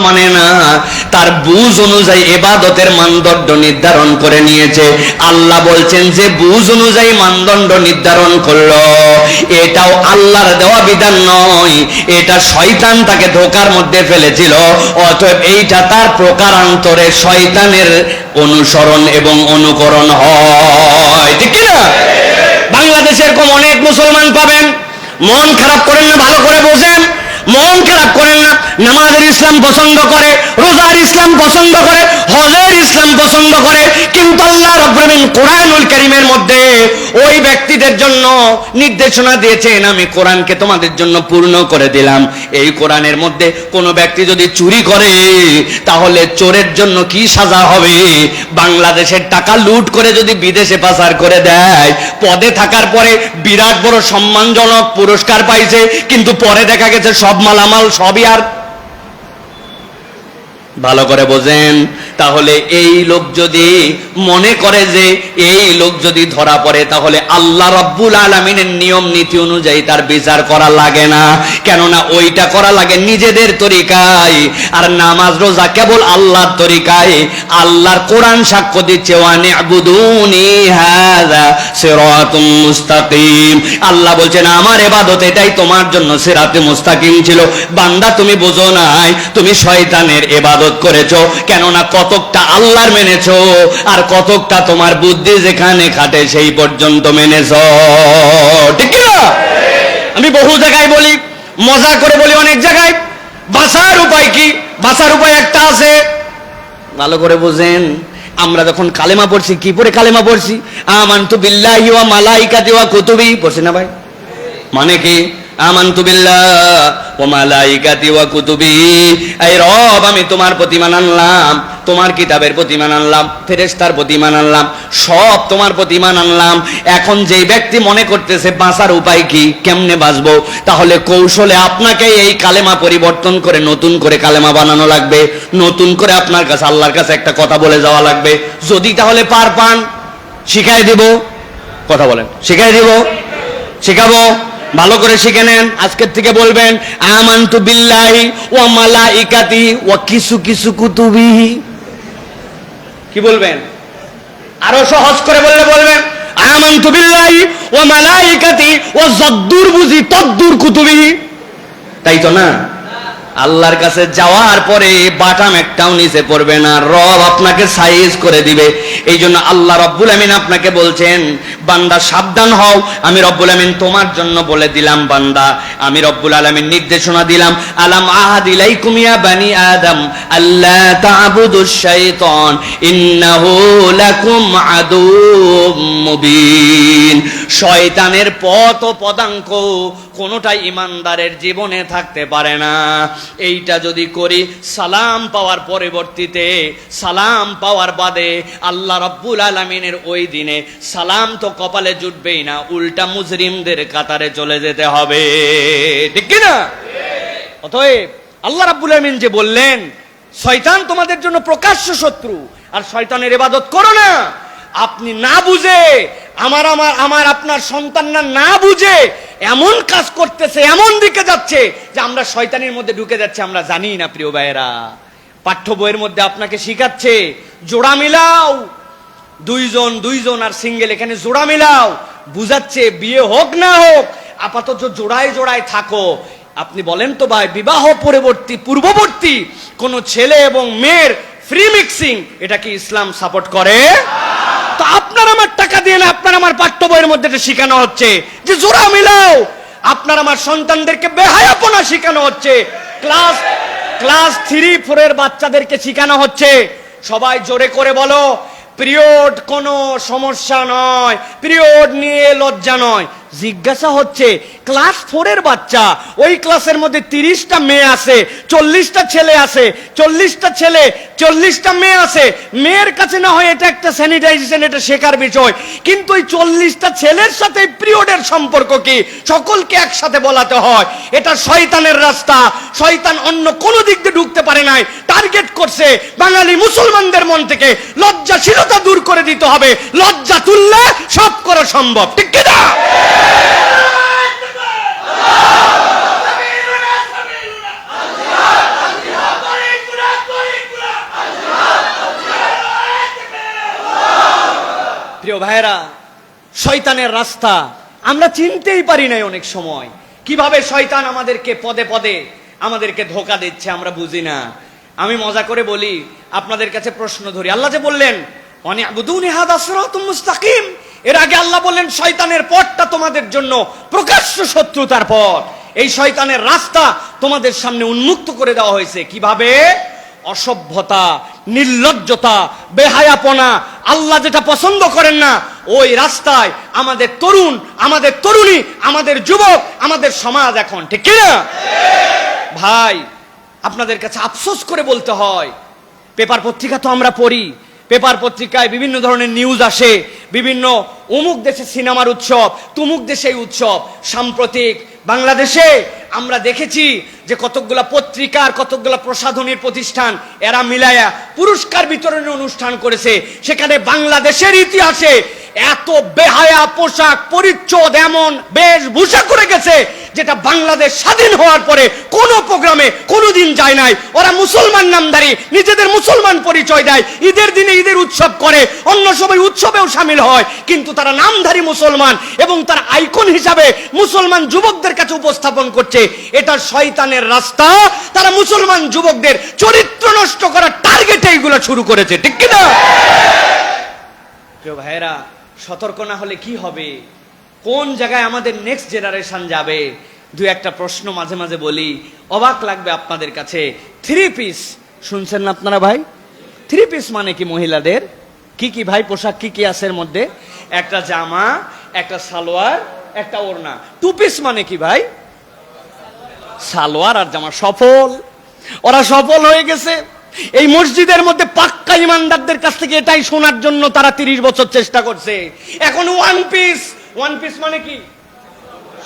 মানে না। তার বুঝ অনুযায়ী এবাদতের মানদণ্ড নির্ধারণ করে নিয়েছে। আল্লাহ বলছেন যে, বুঝ অনুযায়ী মানদণ্ড নির্ধারণ করল। এটাও আল্লাহর দেওয়া বিধান নয়। এটা শয়তান তাকে ধোকার মধ্যে ফেলেছিল। অতএব এইটা তার প্রকারান্তরে শয়তানের অনুসরণ এবং অনুকরণ হয়। ঠিক না বাংলাদেশে এরকম অনেক মুসলমান পাবেন। মন খারাপ করেন না, ভালো করে বোঝেন। মন খারাপ করেন না নামাজের ইসলাম পছন্দ করে রোজার ইসলাম পছন্দ করে, হজের ইসলাম পছন্দ করে, কিন্তু আল্লাহ রব্রামিন কোরআনুল করিমের মধ্যে ওই ব্যক্তিদের জন্য নির্দেশনা দিয়েছেন, আমি কোরআনকে তোমাদের জন্য পূর্ণ করে দিলাম। এই কোরআনের মধ্যে কোনো ব্যক্তি যদি চুরি করে, তাহলে চোরের জন্য কি সাজা হবে? বাংলাদেশের টাকা লুট করে যদি বিদেশে পাচার করে দেয়, পদে থাকার পরে বিরাট বড় সম্মানজনক পুরস্কার পাইছে, কিন্তু পরে দেখা গেছে সব মালামাল সবই আর ভালো করে বোঝেন। তাহলে এই লোক যদি মনে করে যে এই লোক যদি ধরা পড়ে, তাহলে আল্লাহ রব্বুল আলমিনের নিয়ম নীতি অনুযায়ী তার বিচার করা লাগে না। কেননা ওইটা করা লাগে নিজেদের তরিকায়, আর নামাজ, রোজা কেবল আল্লাহর তরিকায়। আল্লাহর কোরআন সাক্ষ্য দিচ্ছে মুস্তাকিম। আল্লাহ বলছেন, আমার এবাদত এটাই তোমার জন্য সিরাতে মুস্তাকিম ছিল। বান্দা, তুমি বোঝো নাই, তুমি শয়তানের এবাদত করেছ, কেননা কতকটা আল্লাহর মেনেছো আর কতকটা তোমার বুদ্ধি যেখানে খাটে সেই পর্যন্ত মেনেছো। ঠিক না আমি বহু জায়গায় বলি, মজা করে বলি অনেক জায়গায়। বাঁচার উপায় কি? বাঁচার উপায় একটা আছে। ভালো করে বুঝেন, আমরা যখন কালেমা পড়ছি, কি পরে কালেমা পড়ছি? আমান্তু বিল্লাহি ওয়া মালাইকাতি ওয়া কুতুবি। পড়ছি না ভাই? মানে কি? আমান্তু বিল্লাহ ওয়া মালাইকাতি ওয়া কুতুবি। এই রব, আমি তোমার প্রতিমান আনলাম, তোমার কিতাবের প্রতিমান আনলাম, ফেরেশতার প্রতিমান আনলাম, সব তোমার প্রতিমান আনলাম। এখন যেই ব্যক্তি মনে করতেছে, বাঁচার উপায় কি, কেমনে বাঁচবো? তাহলে কৌশলে আপনাকে এই কালেমা পরিবর্তন করে, নতুন করে কালেমা বানানো লাগবে। নতুন করে আপনার কাছে, আল্লাহর কাছে একটা কথা বলে যাওয়া লাগবে। যদি তাহলে পার পান, শিখাই দিব। কথা বলেন, শিখাই দিব। শিখাবো? ভালো করে শিখে নেন। আজকের থেকে বলবেন, আমান্তু বিল্লাহি ও মালা ইকাতি ও কিছু কিছু কুতুবিহি। কি বলবেন? আরও সহজ করে বললে বলবেন, আমান্তু বিল্লাহি ও মালা ইকাতি ও যদ্দুর বুঝি তদ্দুর কুতুবিহি। তাই তো না? আল্লাহর কাছে যাওয়ার পরে বাটাম একটাও নিচে পড়বে না, রব আপনাকে সাইজ করে দিবে। এই জন্য আল্লাহ রব্বুল আমিন আপনাকে বলছেন, বান্দা সাবধান হও, আমি রব্বুল আমিন তোমার জন্য বলে দিলাম বান্দা। আমি রব্বুল আলামিন নির্দেশনা দিলাম, আলাম আহাদ ইলাইকুম ইয়া বানি আদম আল্লাহ তা'বুদুশ শাইতান, ইন্নাহু লাকুম আদুম মুবিন। শয়তানের পথ ও পদাঙ্ক কোনোটাই ইমানদারের জীবনে থাকতে পারে না। এইটা যদি করি, সালাম পাওয়ার পরিবর্তিতে, সালাম পাওয়ার বাদে আল্লাহ রব্বুল আলমিনের ওই দিনে সালাম তো কপালে জুটবেই না, উল্টা মুজরিমদের কাতারে চলে যেতে হবে। ঠিক কি না অতএব আল্লাহ রাব্বুল আমিন যে বললেন, শয়তান তোমাদের জন্য প্রকাশ্য শত্রু, আর শয়তানের ইবাদত করো না। আপনি না বুঝে আমার আমার আমার, আপনার সন্তানরা না বুঝে এমন কাজ করতেছে, এমন দিকে যাচ্ছে যে আমরা শয়তানের মধ্যে ঢুকে যাচ্ছে, আমরা জানি না, প্রিয় ভাইয়েরা। পাঠ্য বইয়ের মধ্যে আপনাকে শিখাচ্ছে, জোড়া মিলাও। দুইজন দুইজন আর সিঙ্গেল, এখানে জোড়া মিলাও। বুঝাচ্ছে, বিয়ে হোক না হোক আপাতত জোড়ায় জোড়ায় থাকো। আপনি বলেন তো ভাই, বিবাহ পরবর্তী, পূর্ববর্তী কোন ছেলে এবং মেয়ের ফ্রি মিক্সিং এটা কি ইসলাম সাপোর্ট করে? তো আপনার আমার টাকা দিয়ে না, আপনার আমার পাঠ্য বইয়ের মধ্যে এটা শেখানো হচ্ছে। যে জোড়া মিলাও, আপনার আমার সন্তানদেরকে বেহায়াপনা শেখানো হচ্ছে। ক্লাস ক্লাস থ্রি ফোরের বাচ্চাদেরকে শেখানো হচ্ছে। সবাই জোরে করে বলো, পিরিয়ড কোনো সমস্যা নয়, পিরিয়ড নিয়ে লজ্জা নয়। জিজ্ঞাসা হচ্ছে, ক্লাস ফোরের বাচ্চা, ওই ক্লাসের মধ্যে তিরিশটা মেয়ে আছে, চল্লিশটা ছেলে আছে, চল্লিশটা ছেলে, চল্লিশটা মেয়ে আছে। মেয়ের কাছে না হয় এটা একটা স্যানিটাইজেশন এটা শেখার বিষয়। কিন্তু ওই চল্লিশটা ছেলের সাথে পিরিয়ডের সম্পর্ক কি? সকলকে একসাথে বলাতে হয়। এটা শয়তানের রাস্তা। শয়তান অন্য কোনো দিক দিয়ে ঢুকতে পারে নাই। টার্গেট করছে বাঙালি মুসলমানদের মন থেকে। লজ্জাশীলতা দূর করে দিতে হবে। লজ্জা তুললে সব করা সম্ভব। ঠিক কিনা? ভাইরা শয়তানের রাস্তা। আমরা চিনতেই পারি নাই অনেক সময়। কীভাবে শয়তান আমাদেরকে পদে পদে আমাদেরকে ধোকা দিচ্ছে আমরা বুঝি না। আমি মজা করে বলি, আপনাদের কাছে প্রশ্ন ধরি। আল্লাহ যে বললেন অনেক মুস্তাকিম। এর আগে আল্লাহ বললেন, শয়তানের পথটা তোমাদের জন্য প্রকাশ্য শত্রুতার পথ। এই শয়তানের রাস্তা তোমাদের সামনে উন্মুক্ত করে দেওয়া হয়েছে। কীভাবে? অসভ্যতা, নির্লজ্জতা, বেহায়াপনা আল্লাহ যেটা পছন্দ করেন না, ওই রাস্তায় আমাদের তরুণ, আমাদের তরুণী, আমাদের যুবক, আমাদের সমাজ এখন, ঠিক কিনা? ভাই, আপনাদের কাছে আফসোস করে বলতে হয়, পেপার পত্রিকা তো আমরা পড়ি, পেপার পত্রিকায় বিভিন্ন ধরনের নিউজ আসে, বিভিন্ন অমুক দেশে সিনেমার উৎসব, তুমুক দেশে উৎসব, সাম্প্রতিক বাংলাদেশে আমরা দেখেছি যে কতকগুলা পত্রিকার কতকগুলা প্রসাধনীর প্রতিষ্ঠান, এরা মিলায়া পুরস্কার বিতরণের অনুষ্ঠান করেছে। সেখানে বাংলাদেশের ইতিহাসে এত বেহায়া পোশাক, পরিচ্ছদ এমন বেশভূষা করে গেছে যেটা বাংলাদেশ স্বাধীন হওয়ার পরে কোনো প্রোগ্রামে কোনোদিন যায় নাই। ওরা মুসলমান নামধারী নিজেদের মুসলমান পরিচয় দেয়। ঈদের দিনে ঈদের উৎসব করে, অন্য সময় উৎসবেও সামিল হয়। কিন্তু তারা নামধারী মুসলমান এবং তার আইকন হিসাবে মুসলমান যুবকদের কাছে উপস্থাপন করছে। এটা শয়তানের রাস্তা। তারা মুসলমান যুবকদের চরিত্র নষ্ট করার টার্গেটে এইগুলো শুরু করেছে। ঠিক কিনা? ভাইয়েরা সতর্ক না হলে কি হবে? কোন জায়গায় আমাদের নেক্সট জেনারেশন যাবে? দু একটা প্রশ্ন মাঝে মাঝে বলি। অবাক লাগবে আপনাদের কাছে। থ্রি পিস শুনছেন না আপনারা ভাই? থ্রি পিস মানে কি মহিলাদের? কি কি ভাই, পোশাক কি কি আছে এর মধ্যে? একটা জামা, একটা সালোয়ার, একটা ওড়না। টু পিস মানে কি ভাই? সালোয়ার আর জামা সফল। ওরা সফল হয়ে গেছে। এই মসজিদের মধ্যে পাক্কা ইমানদারদের কাছ থেকে এটাই শোনার জন্য তারা তিরিশ বছর চেষ্টা করছে। এখন ওয়ান পিস ওয়ান পিস মানে কি?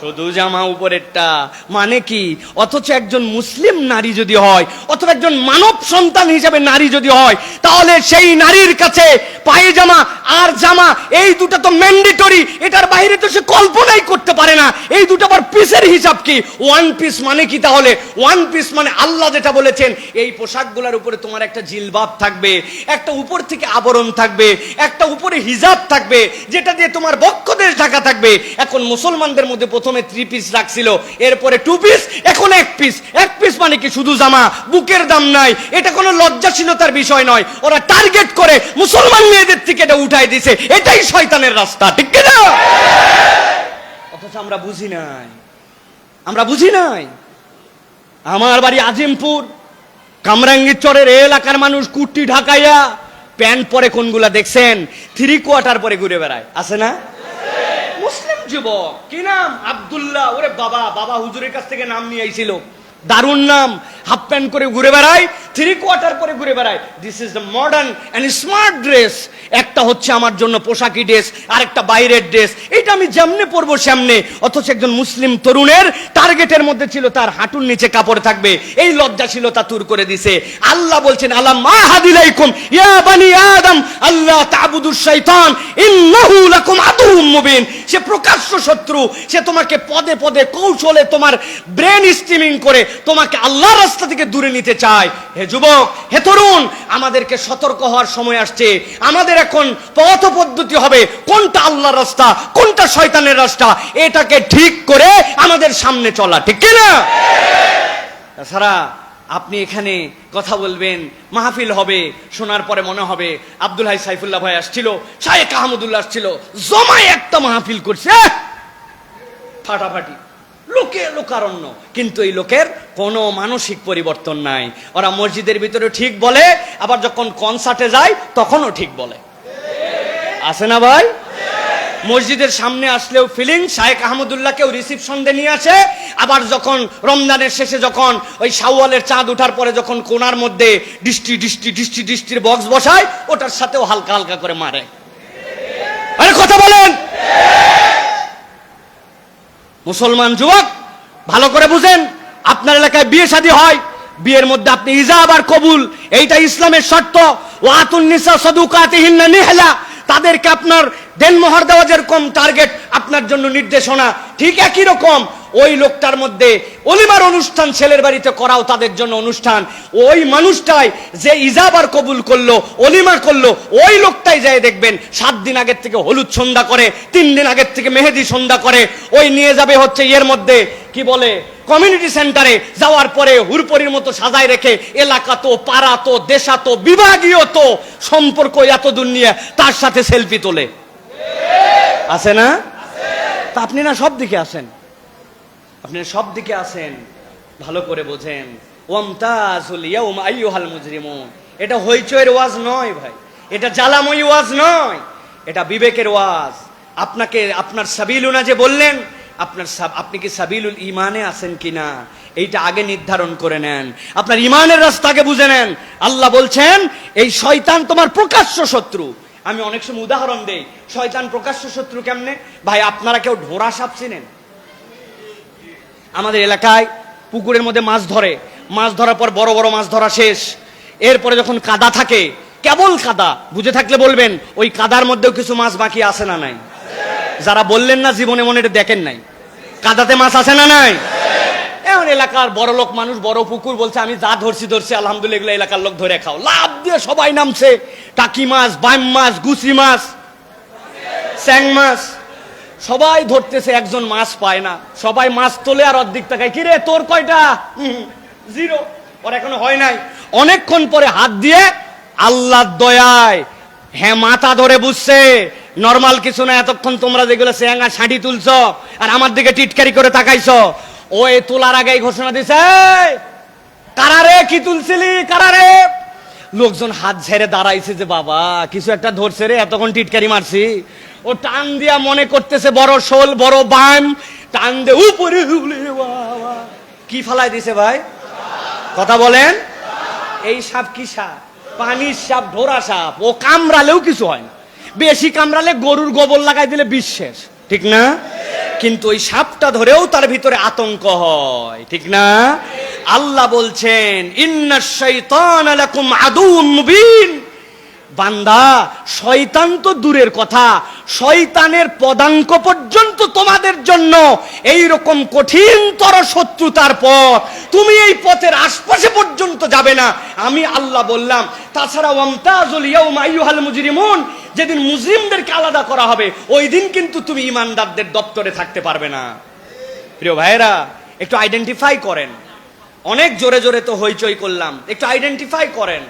শুধু জামা উপরেরটা মানে কি? অথচ একজন মুসলিম নারী যদি হয়, অথবা একজন মানব সন্তান হিসাবে নারী যদি হয় তাহলে সেই নারীর কাছে পায়জামা আর জামা, এই দুটো তো ম্যান্ডেটরি এটার বাইরে তো সে কল্পনাই করতে পারে না। এই দুটো আবার পিসের হিসাব কি? ওয়ান পিস মানে কি তাহলে? ওয়ান পিস মানে আল্লাহ যেটা বলেছেন, এই পোশাকগুলোর উপরে তোমার একটা জিলবাব থাকবে, একটা উপর থেকে আবরণ থাকবে, একটা উপরে হিজাব থাকবে, যেটা দিয়ে তোমার বক্ষদেশ ঢাকা থাকবে। এখন মুসলমানদের মধ্যে প্রথমে থ্রি পিস রাখছিল, এরপরে টু পিস এখন এক পিস এক পিস মানে কি? শুধু জামা, বুকের দাম নাই। এটা কোনো লজ্জাশীলতার বিষয় নয়। ওরা টার্গেট করে মুসলমান মেয়েদের থেকে এটা উঠাই দিছে। এটাই শয়তানের রাস্তা, ঠিক কিনা? অথচ আমরা বুঝি নাই। আমরা বুঝি নাই। আমার বাড়ি আজিমপুর কামরাঙ্গীর চরের এলাকার মানুষ কুর্তি ঢাকাইয়া প্যান্ট পরে কোনগুলা দেখছেন? থ্রি কোয়ার্টার পরে ঘুরে বেড়ায়। আছে না? মুসলিম যুবক, কি নাম? আবদুল্লাহ। ওরে বাবা বাবা হুজুরের কাছ থেকে নাম নিয়ে আইছিল। দারুণ নাম। হাফ প্যান্ট করে ঘুরে বেড়ায়। থ্রি কোয়ার্টার পরে ঘুরে বেড়ায়। This is the modern and smart dress একটা হচ্ছে আমার জন্য পোশাকি ড্রেস আর একটা বাইরের ড্রেস এটা আমি যেমনে পরবো সামনে। অথচ একজন মুসলিম তরুণের টার্গেটের মধ্যে ছিল তার হাঁটুর নিচে কাপড় থাকবে। এই লজ্জাশীলতা তুর করে দিছে। আল্লাহ বলছেন আল্লাহ মা হাদিলাইকুম? ইয়া বানি আদম আল্লাহ তাবুদুশ শাইতান, ইন্নাহু লাকুম আদুউম মুবিন। সে প্রকাশ্য শত্রু। সে তোমাকে পদে পদে কৌশলে তোমার ব্রেন স্টিমিং করে তোমাকে আল্লাহর রাস্তা থেকে দূরে নিতে চায়। হে যুবক, হে তরুণ, আমাদেরকে সতর্ক হওয়ার সময় আসছে। আমাদের এখন পথ পদ্ধতি হবে, কোনটা আল্লাহর রাস্তা, কোনটা শয়তানের রাস্তা, এটাকে ঠিক করে আমাদের সামনে চলা, ঠিক কিনা তাছাড়া আপনি এখানে কথা বলবেন, মাহফিল হবে, শোনার পরে মনে হবে আব্দুল হাই সাইফুল্লাহ ভাই আসছিল, শায়েক আহমদুল্লাহ আসছিল, জমায় একটা মাহফিল করছে ফাটাফাটি। লোকে লোকারণ্য। কিন্তু এই লোকের কোনো মানসিক পরিবর্তন নাই। ওরা মসজিদের ভিতরে ঠিক বলে, আবার যখন কনসার্টে যায়, তখনও ঠিক বলে। আছে না ভাই? মসজিদের সামনে আসলেও ফিলিং শায়েক আহমদুল্লাহকেও রিসিপশন দিয়ে নিয়ে আসে। আবার যখন রমজানের শেষে যখন ওই শাওয়ালের চাঁদ ওঠার পরে যখন কোনার মধ্যে ডিস্টি ডিস্টি ডিস্টি ডিস্টির বক্স বসায়, ওটার সাথেও হালকা হালকা করে মারে। আরে কথা বলেন! মুসলমান যুবক, ভালো করে বুঝেন, আপনার এলাকায় বিয়ে শাদী হয়, বিয়ের মধ্যে আপনি ইজাব আর কবুল, এইটা ইসলামের শর্ত। ওয়াতুন নিসা সদুকাতিহিন্না নিহলা, তাদেরকে আপনার দেনমোহর দেওয়া যেরকম টার্গেট আপনার জন্য নির্দেশনা, ঠিক একই রকম। ওই লোকটার মধ্যে অলিমার অনুষ্ঠান ছেলের বাড়িতে করাও তাদের জন্য অনুষ্ঠান। ওই মানুষটাই যে ইজাবার কবুল করল, অলিমা করল, ওই লোকটাই যায় দেখবেন, সাত দিন আগের থেকে হলুদ সন্ধ্যা করে, তিন দিন আগের থেকে মেহেদি সন্ধ্যা করে, ওই নিয়ে যাবে হচ্ছে ইয়ের মধ্যে, কি বলে কমিউনিটি সেন্টারে যাওয়ার পরে হুরপরির মতো সাজায় রেখে এলাকা তো, পাড়া তো, দেশা তো, বিভাগীয় তো, সম্পর্ক এত দূর নিয়ে তার সাথে সেলফি তোলে। আছে না? তা আপনি না সব দিকে আসেন। আপনি সব দিকে আসেন ভালো করে বোঝেন। এটা হইচয়ের ওয়াজ নয় ভাই, এটা জ্বালাময়ী ওয়াজ নয়, এটা বিবেকের ওয়াজ। আপনাকে, আপনার সাবিলুনা যে বললেন, আপনার আপনি কি সাবিলুল ইমানে আছেন কিনা এইটা আগে নির্ধারণ করে নেন। আপনার ইমানের রাস্তাকে বুঝে নেন। আল্লাহ বলছেন, এই শয়তান তোমার প্রকাশ্য শত্রু। আমি অনেক সময় উদাহরণ দেই, শয়তান প্রকাশ্য শত্রু কেমনে? ভাই, আপনারা কেউ ঢোরা সাপ চিনেন? আমাদের এলাকায় পুকুরের মধ্যে মাছ ধরে। মাছ ধরার পর বড় বড় মাছ ধরা শেষ। এরপরে যখন কাদা থাকে, কেবল কাদা, বুঝে থাকলে বলবেন, ওই কাদার মধ্যেও কিছু মাছ বাকি আছে না নাই? যারা বললেন না, জীবনে মনে এটা দেখেন নাই। কাদাতে মাছ আছে না নাই? এমন এলাকার বড় লোক, মানুষ, বড় পুকুর বলছে, আমি যা ধরছি ধরছি, আলহামদুলিল্লাহ, এগুলো এলাকার লোক ধরে খাও। লাভ দিয়ে সবাই নামছে। টাকি মাছ বাইম মাছ গুছি মাছ, স্যাং মাছ। সবাই ধরতেছে একজন মাছ পায় না। সবাই মাছ তোলে আর অর্ধেক টাকায় কিরে তোর কয়টা? জিরো। ওর এখনও হয় নাই। অনেকক্ষণ পরে হাত দিয়ে আল্লাহর দয়ায় হ্যাঁ মাথা ধরে বুঝছে। নর্মাল কিছু না এতক্ষণ তোমরা যেগুলো স্যাঙ্গা ছাঁটি তুলছ আর আমার দিকে টিটকারি করে তাকাইছ ও এ তোলার আগেই ঘোষণা দিছে "এই, কারারে কি তুলছিলি? কারারে লোকজন হাত ঝেড়ে দাঁড়াইছে যে বাবা কিছু একটা ধরছে রে এতক্ষণ টিটকারি মারছি। ও টান দিয়া মনে করতেছে বড় শোল, বড় বাম টান দে উপরে বাবা। কি ফালাই দিছে ভাই? কথা বলেন। এই সাপ কি সাপ? পানির সাপ, ঢোরা সাপ। ও কামড়ালেও কিছু হয় না। বেশি কামড়ালে গরুর গোবর লাগাই দিলে বিশ্বাস ঠিক না? কিন্তু ওই সাপটা ধরেও তার ভিতরে আতঙ্ক হয়। ঠিক না? আল্লাহ বলছেন ইন্না শাইতান লাকুম আদুউম মুবিন। বান্দা, শয়তান তো দূরের কথা। শয়তানের পদাঙ্ক পর্যন্ত তোমাদের জন্য এই রকম কঠিনতর শত্রুতার পথ। তুমি এই পথের আশপাশে পর্যন্ত যাবে না। আমি আল্লাহ বললাম তাছাড়া ওয়ামতাজুল ইয়াউমা আইয়ুহাল মুজরিমুন, যেদিন মুসলিমদেরকে আলাদা করা হবে, ওই দিন কিন্তু তুমি ইমানদারদের দপ্তরে থাকতে পারবে না। প্রিয় ভাইয়েরা, একটু আইডেন্টিফাই করেন। অনেক জোরে জোরে তো হইচই করলাম। একটু আইডেন্টিফাই করেন।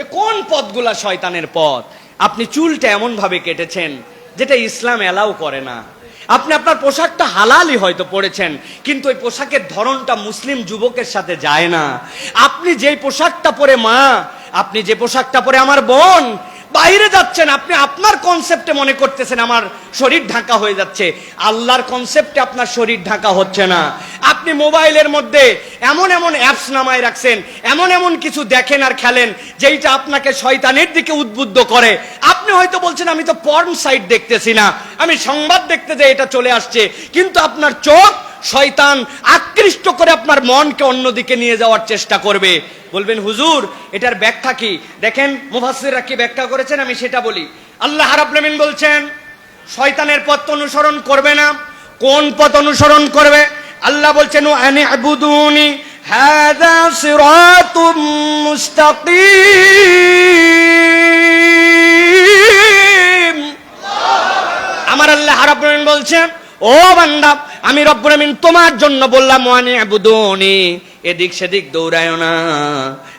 যে কোন পথগুলা শয়তানের পথ? আপনি চুলটা এমন ভাবে কেটেছেন যেটা ইসলাম এলাও করে না। আপনি আপনার পোশাকটা হালালই হয়তো পরেছেন, কিন্তু ওই পোশাকের ধরনটা মুসলিম যুবকের সাথে যায় না। আপনি যেই পোশাকটা পরে মা, আপনি যে পোশাকটা পরে আমার বোন বাইরে যাচ্ছেন, আপনি আপনার কনসেপ্টে মনে করতেছেন, আমার শরীর ঢাকা হয়ে যাচ্ছে। আল্লাহর কনসেপ্টে আপনার শরীর ঢাকা হচ্ছে না। আপনি মোবাইলের মধ্যে এমন এমন অ্যাপস নামায় রাখছেন, এমন এমন কিছু দেখেন আর খেলেন, যেইটা আপনাকে শয়তানের দিকে উদ্বুদ্ধ করে। আপনি হয়তো বলছেন, আমি তো পর্ন সাইট দেখতেছি না। আমি সংবাদ দেখতে যে এটা চলে আসছে, কিন্তু আপনার চোখ শয়তান আকৃষ্ট করে আপনার মনকে অন্যদিকে নিয়ে যাওয়ার চেষ্টা করবে। বলবেন, হুজুর, এটার ব্যাখ্যা কি? দেখেন, মুফাসসিররা কি ব্যাখ্যা করেছেন? আমি সেটা বলি। আল্লাহ রাব্বুল আলামিন বলছেন, শয়তানের পথ অনুসরণ করবে না। কোন পথ অনুসরণ করবে? আল্লাহ বলছেন ও আনি আবুদুনি হাদা সিরাতুম মুস্তাকিম। আমার আল্লাহ রাব্বুল আলামিন বলছেন, ও বান্দা আমি রব্বুল আমিন তোমার জন্য বললাম, ওয়ানি আবুদুনি। এদিক সেদিক দৌড়ায় না।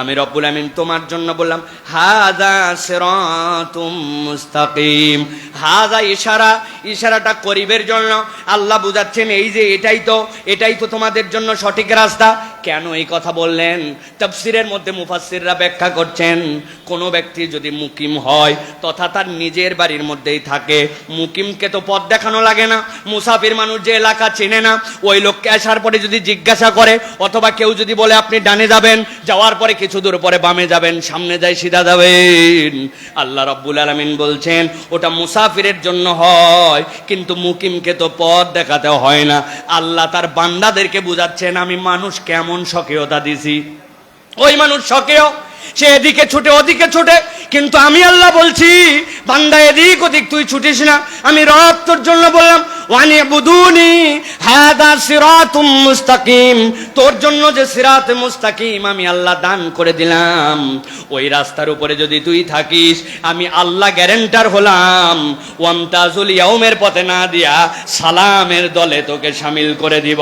আমি রব্বুল আমিন তোমার জন্য বললাম হাজা সিরাতুম মুস্তাকিম। হাজা ইশারা, ইশারাটা করিবের জন্য। আল্লাহ বুঝাচ্ছেন, এই যে এটাই তো এটাই তো তোমাদের জন্য সঠিক রাস্তা। কেন এই কথা বললেন? তাফসিরের মধ্যে মুফাসসিররা ব্যাখ্যা করছেন, কোনো ব্যক্তি যদি মুকিম হয়, তথা তার নিজের বাড়ির মধ্যেই থাকে। মুকিমকে তো পথ দেখানো লাগে না, মুসাফির মানুষ যে এলাকা চেনে না, ওই লোককে আসার পরে যদি জিজ্ঞাসা করে, অথবা কেউ যদি বলে আপনি ডানে যাবেন, যাওয়ার পরে কিছু দূর পরে বামে যাবেন, সামনে যাই সিধা যাবেন। আল্লাহ রব্বুল আলমিন বলছেন, ওটা মুসাফিরের জন্য হয়, কিন্তু মুকিমকে তো পথ দেখাতে হয় না। আল্লাহ তার বান্দাদেরকে বুঝাচ্ছেন, আমি মানুষ কেমন স্বকীয়তা দিছি। ওই মানুষ সকেও সে এদিকে ছুটে, ওদিকে ছুটে। কিন্তু আমি আল্লাহ বলছি, বান্দা এদিক ওদিক, তুই ছুটিস না। আমি রব তোর জন্য বললাম ওয়ানি বুদুনি হাদা সিরাতুম মুস্তাকিম। তোর জন্য যে সিরাত মুস্তাকিম আমি আল্লাহ দান করে দিলাম। ওই রাস্তার উপরে যদি তুই থাকিস, আমি আল্লাহ গ্যারেন্টার হলাম। ওয়ামতাজুল ইয়াউমের পথে না দিয়া সালামের দলে তোকে সামিল করে দিব।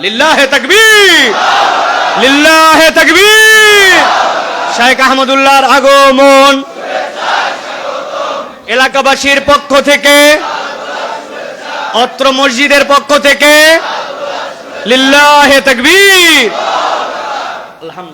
লিল্লাহে তাকবীর। লিল্লাহে তাকবীর। শেখ আহমদুল্লাহর আগমন। এলাকাবাসীর পক্ষ থেকে, অত্র মসজিদের পক্ষ থেকে, লিল্লাহে তাকবীর। আলহামদুলিল্লাহ।